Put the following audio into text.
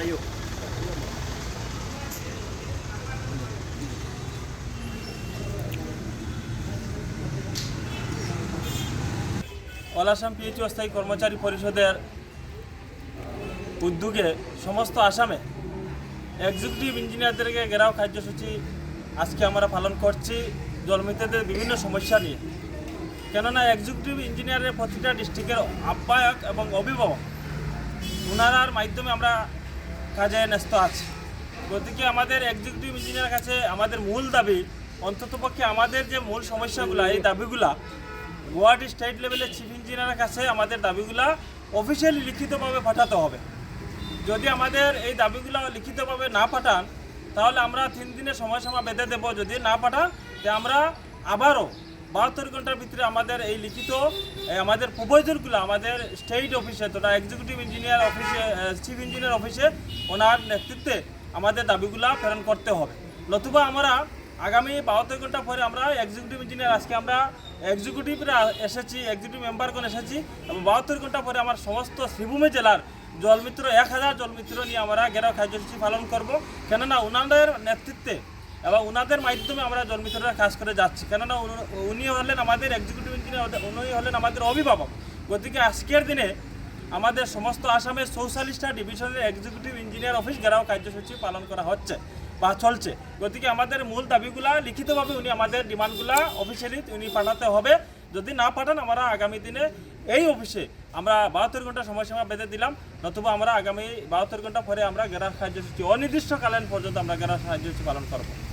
আয়ো all Assam PHE অস্থায়ী কর্মচারী পরিষদের উদ্যোগে সমস্ত আসামে এক্সিকিউটিভ ইঞ্জিনিয়ারদেরকে ঘেরাও কার্যসূচি আজকে আমরা পালন করছি জলমিতাদের বিভিন্ন সমস্যা নিয়ে। কেননা এক্সিকিউটিভ ইঞ্জিনিয়ারের প্রতিটা ডিস্ট্রিক্টের আহ্বায়ক এবং অভিভাবক ওনারার মাধ্যমে আমরা কাজে ন্যস্ত আছে। গতিকে আমাদের এক্সিকিউটিভ ইঞ্জিনিয়ার কাছে আমাদের মূল দাবি অন্ততপক্ষে আমাদের যে মূল সমস্যাগুলো, এই দাবিগুলা গুয়াহাটি স্টেট লেভেলের চিফ ইঞ্জিনিয়ারের কাছে আমাদের দাবিগুলা অফিসিয়ালি লিখিতভাবে পাঠাতে হবে। যদি আমাদের এই দাবিগুলো লিখিতভাবে না পাঠান, তাহলে আমরা তিন দিনের সময়সীমা বেঁধে দেব। যদি না পাঠান যে আমরা আবারও বাহাত্তর ঘণ্টার ভিতরে আমাদের এই লিখিত আমাদের প্রপোজালগুলো আমাদের স্টেট অফিসে তোরা এক্সিকিউটিভ ইঞ্জিনিয়ার অফিসে চিফ ইঞ্জিনিয়ার অফিসে ওনার নেতৃত্বে আমাদের দাবিগুলো প্রেরণ করতে হবে। নতুবা আমরা আগামী বাহাত্তর ঘণ্টা পরে আমরা এক্সিকিউটিভ ইঞ্জিনিয়ার আজকে আমরা এক্সিকিউটিভরা এসেছি এক্সিকিউটিভ মেম্বারগণ এসেছি, এবং বাহাত্তর ঘণ্টা পরে আমার সমস্ত শ্রীভূমি জেলার জলমিত্র এক হাজার জলমিত্র নিয়ে আমরা ঘেরাও কার্যসূচি পালন করব। কেননা ওনাদের নেতৃত্বে এবং ওনাদের মাধ্যমে আমরা জলমিত্ররা কাজ করে যাচ্ছি। কেননা উনি- হলেন আমাদের এক্সিকিউটিভ ইঞ্জিনিয়ার উনি হলেন আমাদের অভিভাবক। গতিকে আজকের দিনে আমাদের সমস্ত আসামের চৌচল্লিশটা ডিভিশনের এক্সিকিউটিভ ইঞ্জিনিয়ার অফিস ঘেরাও কার্যসূচি পালন করা হচ্ছে বা চলছে। গতিকে আমাদের মূল দাবিগুলা লিখিতভাবে উনি আমাদের ডিমান্ডগুলা অফিসিয়ালি উনি পাঠাতে হবে। যদি না পাঠান, আমরা আগামী দিনে এই অফিসে আমরা বাহাত্তর ঘণ্টা সময়সীমা বেঁধে দিলাম। নতুবা আমরা আগামী বাহাত্তর ঘণ্টা পরে আমরা গেরার কার্যসূচি অনির্দিষ্টকালীন পর্যন্ত আমরা গেরার কার্যসূচি পালন করব।